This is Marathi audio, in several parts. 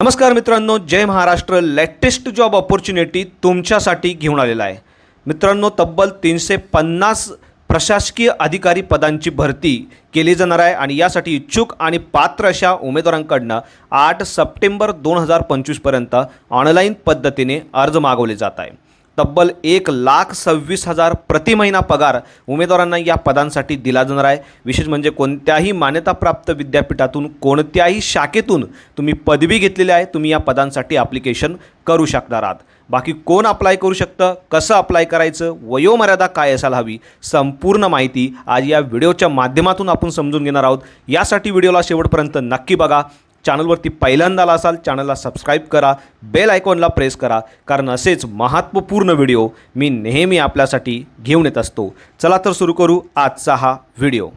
नमस्कार मित्रांनो जय महाराष्ट्र. लेटेस्ट जॉब ऑपॉर्च्युनिटी तुमच्यासाठी घेऊन आलेला आहे. मित्रांनो तब्बल तीनशे पन्नास प्रशासकीय अधिकारी पदांची भरती केली जाणार आहे आणि यासाठी इच्छुक आणि पात्र अशा उमेदवारांकडनं आठ सप्टेंबर दोन हजार पंचवीसपर्यंत ऑनलाईन पद्धतीने अर्ज मागवले जात आहे. तब्बल एक लाख सव्वीस हजार प्रति महिना पगार उमेदवारांना या पदांसाठी दिला जाणार आहे. विशेष म्हणजे कोणत्याही मान्यताप्राप्त विद्यापीठातून कोणत्याही शाखेतून तुम्ही पदवी घेतलेली आहे तुम्ही या पदांसाठी ॲप्लिकेशन करू शकणार आहात. बाकी कोण अप्लाय करू शकतं कसं अप्लाय करायचं वयोमर्यादा काय असायला हवी संपूर्ण माहिती आज या व्हिडिओच्या माध्यमातून आपण समजून घेणार आहोत. यासाठी व्हिडिओला शेवटपर्यंत नक्की बघा. चॅनलवरती पहिल्यांदा आला असाल चॅनलला सबस्क्राईब करा बेल आयकॉनला प्रेस करा कारण असेच महत्त्वपूर्ण व्हिडिओ मी नेहमी आपल्यासाठी घेऊन येत असतो. चला तर सुरू करू आजचा हा व्हिडिओ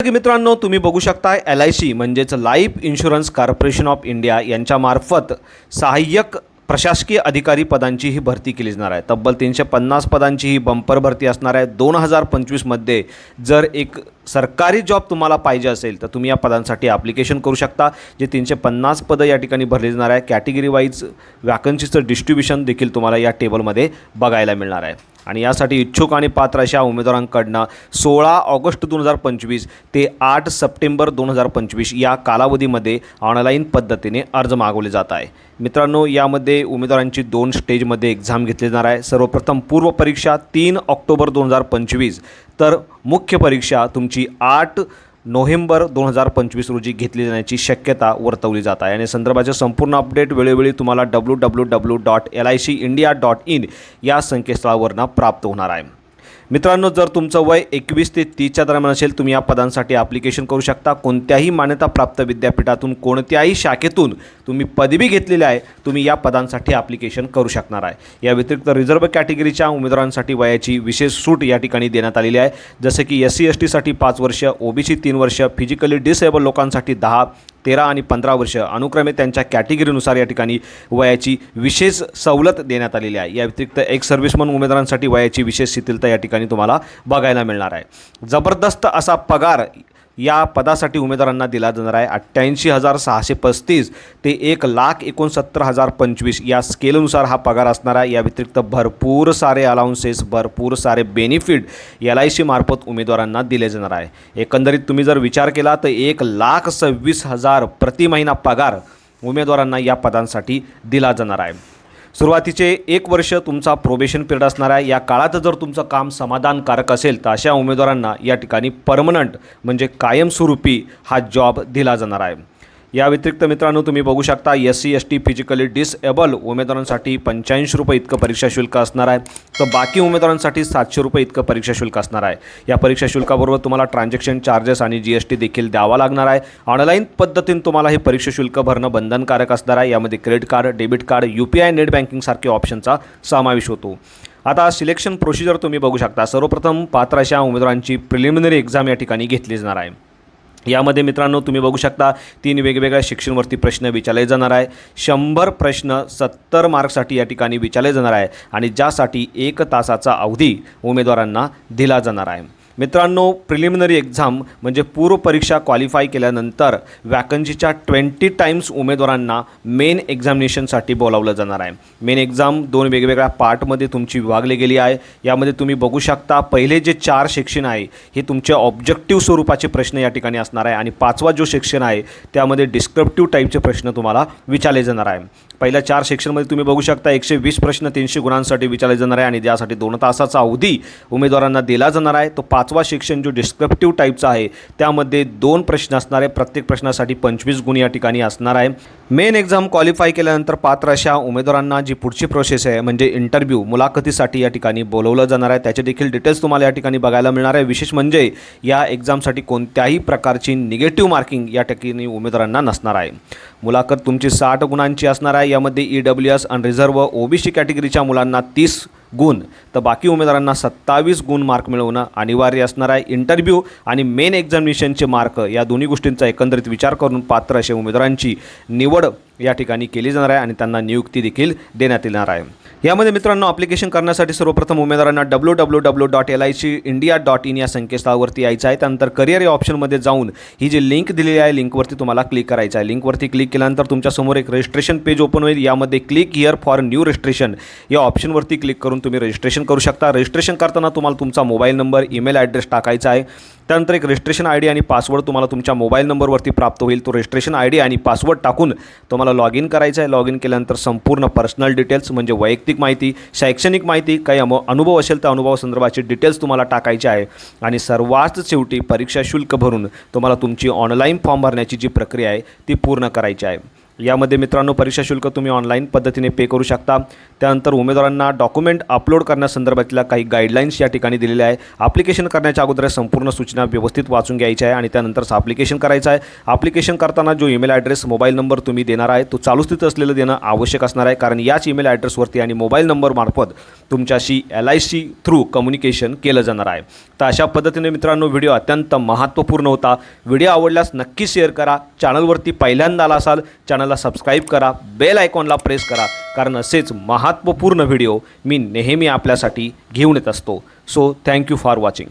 की मित्रांनो तुम्ही बघू शकता एल आय सी म्हणजेच life insurance corporation of India यांच्यामार्फत सहाय्यक प्रशासकीय अधिकारी पदांची ही भरती केली जाणार आहे. तब्बल तीनशे पन्नास पदांची ही बंपर भरती असणार आहे. दोन हजार पंचवीसमध्ये जर एक सरकारी जॉब तुम्हाला पाहिजे असेल तर तुम्ही या पदांसाठी ॲप्लिकेशन करू शकता. जे तीनशे पन्नास पदं या ठिकाणी भरली जाणार आहे. कॅटेगरी वाईज वॅकन्सीचं डिस्ट्रीब्युशन देखील तुम्हाला या टेबलमध्ये बघायला मिळणार आहे. आणि यासाठी इच्छुक आणि पात्र अशा उमेदवारांकडनं सोळा ऑगस्ट दोन हजार पंचवीस ते आठ सप्टेंबर दोन हजार पंचवीस या कालावधीमध्ये ऑनलाईन पद्धतीने अर्ज मागवले जात आहे. मित्रांनो यामध्ये उमेदवारांची दोन स्टेजमध्ये एक्झाम घेतली जाणार आहे. सर्वप्रथम पूर्व परीक्षा तीन ऑक्टोबर दोन हजार पंचवीस तर मुख्य परीक्षा तुमची आठ नोव्हेंबर दोन हजार पंचवीस रोजी घेतली जाण्याची शक्यता वर्तवली जात आहे. आणि संदर्भाचे संपूर्ण अपडेट वेळोवेळी तुम्हाला W W W dot L I C India dot in या संकेतस्थळावरनं प्राप्त होणार आहे. मित्रांनो जर तुमचं वय एकवीस ते तीसच्या दरम्यान असेल तुम्ही या पदांसाठी ॲप्लिकेशन करू शकता. कोणत्याही मान्यताप्राप्त विद्यापीठातून कोणत्याही शाखेतून तुम्ही पदवी घेतलेली आहे तुम्ही या पदांसाठी ॲप्लिकेशन करू शकणार आहे. या व्यतिरिक्त रिझर्व्ह कॅटेगरीच्या उमेदवारांसाठी वयाची विशेष सूट या ठिकाणी देण्यात आलेली आहे. जसं की एस सी एस टीसाठी पाच वर्ष ओबीसी तीन वर्ष फिजिकली डिसेबल लोकांसाठी दहा तेरा आणि पंधरा वर्ष. अनुक्रमे त्यांच्या कॅटेगरीनुसार या ठिकाणी वयाची विशेष सवलत देण्यात आलेली आहे. या व्यतिरिक्त एक सर्व्हिसमन उमेदवारांसाठी वयाची विशेष शिथिलता या ठिकाणी तुम्हाला बघायला मिळणार आहे. जबरदस्त असा पगार या पदासाठी उमेदवारांना दिला जाणार आहे अठ्ठ्याऐंशी हजार सहाशे पस्तीस ते एक लाख एकोणसत्तर हजार पंचवीस. या स्केलनुसार हा पगार असणार आहे. या व्यतिरिक्त भरपूर सारे अलाउन्सेस भरपूर सारे बेनिफिट एल आय सी मार्फत उमेदवारांना दिले जाणार आहे. एकंदरीत तुम्ही जर विचार केला तर एक लाख सव्वीस हजार प्रति महिना पगार उमेदवारांना या पदांसाठी दिला जाणार आहे. सुरुवातीचे एक वर्ष तुमचा प्रोबेशन पिरियड असणार आहे. या काळात जर तुमचं काम समाधानकारक असेल तर अशा उमेदवारांना या ठिकाणी परमनंट म्हणजे कायमस्वरूपी हा जॉब दिला जाणार आहे. या व्यतिरिक्त मित्रांनो तुम्ही बघू शकता S C S T physically disable उमेदवारांसाठी पंच्याऐंशी रुपये इतकं परीक्षा शुल्क असणार आहे. तर बाकी उमेदवारांसाठी सातशे रुपये इतकं परीक्षा शुल्क असणार आहे. या परीक्षा शुल्काबरोबर तुम्हाला ट्रान्झॅक्शन चार्जेस आणि जी एस टी देखील द्यावा लागणार आहे. ऑनलाईन पद्धतीने तुम्हाला हे परीक्षा शुल्क भरणं बंधनकारक असणार आहे. यामध्ये credit card debit card U P I net बँकिंगसारखे ऑप्शनचा समावेश होतो. आता सिलेक्शन प्रोसिजर तुम्ही बघू शकता. सर्वप्रथम पात्र अशा उमेदवारांची प्रिलिमिनरी एक्झाम या ठिकाणी घेतली जाणार आहे. यामध्ये मित्रांनो तुम्ही बघू शकता तीन वेगवेगळ्या शिक्षणवरती प्रश्न विचारले जाणार आहे. शंभर प्रश्न सत्तर मार्कसाठी या ठिकाणी विचारले जाणार आहे आणि ज्यासाठी एक तासाचा अवधी उमेदवारांना दिला जाणार आहे. मित्रांनो प्रिलिमिनरी एक्झाम म्हणजे पूर्व परीक्षा क्वालिफाय केल्यानंतर वॅकन्सीच्या ट्वेंटी टाईम्स उमेदवारांना मेन एक्झामिनेशनसाठी बोलावलं जाणार आहे. मेन एक्झाम दोन वेगवेगळ्या पार्टमध्ये तुमची विभागली गेली आहे. यामध्ये तुम्ही बघू शकता पहिले जे चार सेक्शन आहे हे तुमचे ऑब्जेक्टिव्ह स्वरूपाचे प्रश्न या ठिकाणी असणार आहे. आणि पाचवा जो सेक्शन आहे त्यामध्ये डिस्क्रिप्टिव्ह टाईपचे प्रश्न तुम्हाला विचारले जाणार आहे. पहिल्या चार सेक्शनमध्ये तुम्ही बघू शकता एकशे वीस प्रश्न तीनशे गुणांसाठी विचारले जाणार आहे आणि त्यासाठी दोन तासाचा अवधी उमेदवारांना दिला जाणार आहे. तो पाचवा सेक्शन जो डिस्क्रिप्टिव्ह टाईपचा आहे त्यामध्ये दोन प्रश्न असणार आहे. प्रत्येक प्रश्नासाठी पंचवीस गुण या ठिकाणी असणार आहे. मेन एक्झाम क्वालिफाय केल्यानंतर पात्र अशा उमेदवारांना जी पुढची प्रोसेस आहे म्हणजे इंटरव्ह्यू मुलाखतीसाठी या ठिकाणी बोलवलं जाणार आहे. त्याचे देखील डिटेल्स तुम्हाला या ठिकाणी बघायला मिळणार आहे. विशेष म्हणजे या एक्झामसाठी कोणत्याही प्रकारची निगेटिव्ह मार्किंग या ठिकाणी उमेदवारांना नसणार आहे. मुलाखत तुमची साठ गुणांची असणार आहे. यामध्ये ई डब्ल्यू एस आणि रिझर्व्ह ओबीसी कॅटेगरीच्या मुलांना तीस गुण तर बाकी उमेदवारांना सत्तावीस गुण मार्क मिळवणं अनिवार्य असणार आहे. इंटरव्ह्यू आणि मेन एक्झामिनेशनचे मार्क या दोन्ही गोष्टींचा एकंदरीत विचार करून पात्र अशा उमेदवारांची निवड या ठिकाणी केली जाणार आहे आणि त्यांना नियुक्ती देखील देण्यात येणार आहे. यामध्ये मित्रांनो अप्लिकेशन करण्यासाठी सर्वप्रथम उमेदवारांना W W W dot L I C India dot in या संकेतस्थळावरती यायचं आहे. त्यानंतर करिअर या ऑप्शनमध्ये जाऊन ही जी लिंक दिलेली आहे लिंकवरती तुम्हाला क्लिक करायचं आहे. लिंकवरती क्लिक केल्यानंतर तुमच्यासमोर एक रजिस्ट्रेशन पेज ओपन होईल. यामध्ये click here for new registration या ऑप्शनवरती क्लिक करून तुम्ही रजिस्ट्रेशन करू शकता. रजिस्ट्रेशन करताना तुम्हाला तुमचा मोबाईल नंबर ईमेल ॲड्रेस टाकायचा आहे. त्यानंतर एक रजिस्ट्रेशन आय डी आणि पासवर्ड तुम्हाला तुमच्या मोबाईल नंबरवरती प्राप्त होईल. तो रजिस्ट्रेशन आय डी आणि पासवर्ड टाकून तुम्हाला लॉग इन करायचं आहे. लॉग इन केल्यानंतर संपूर्ण पर्सनल डिटेल्स म्हणजे वैयक्तिक माहिती शैक्षणिक माहिती काही अम अनुभव असेल तर अनुभवासंदर्भाची डिटेल्स तुम्हाला टाकायचे आहे. आणि सर्वात शेवटी परीक्षा शुल्क भरून तुम्हाला तुमची ऑनलाईन फॉर्म भरण्याची जी प्रक्रिया आहे ती पूर्ण करायची आहे. यामध्ये मित्रांनो परीक्षा शुल्क तुम्ही ऑनलाईन पद्धतीने पे करू शकता. त्यानंतर उमेदवारांना डॉक्युमेंट अपलोड करण्यासंदर्भातल्या काही गाईडलाईन्स या ठिकाणी दिलेल्या आहे ॲप्लिकेशन करण्याच्या अगोदर संपूर्ण सूचना व्यवस्थित वाचून घ्यायच्या आहे आणि त्यानंतरच ॲप्लिकेशन करायचं आहे. ॲप्लिकेशन करताना जो ईमेल ॲड्रेस मोबाईल नंबर तुम्ही देणार आहे तो चालू स्थित असलेलं देणं आवश्यक असणार आहे. कारण याच ईमेल ॲड्रेसवरती आणि मोबाईल नंबरमार्फत तुमच्याशी L I C through communication केलं जाणार आहे. तर अशा पद्धतीने मित्रांनो व्हिडिओ अत्यंत महत्त्वपूर्ण होता. व्हिडिओ आवडल्यास नक्की शेअर करा. चॅनलवरती पहिल्यांदा आला असाल चॅनलला सबस्क्राईब करा बेल आयकॉनला प्रेस करा कारण असेच महत्त्वपूर्ण व्हिडिओ मी नेहमी आपल्यासाठी घेऊन येत असतो. So thank you for watching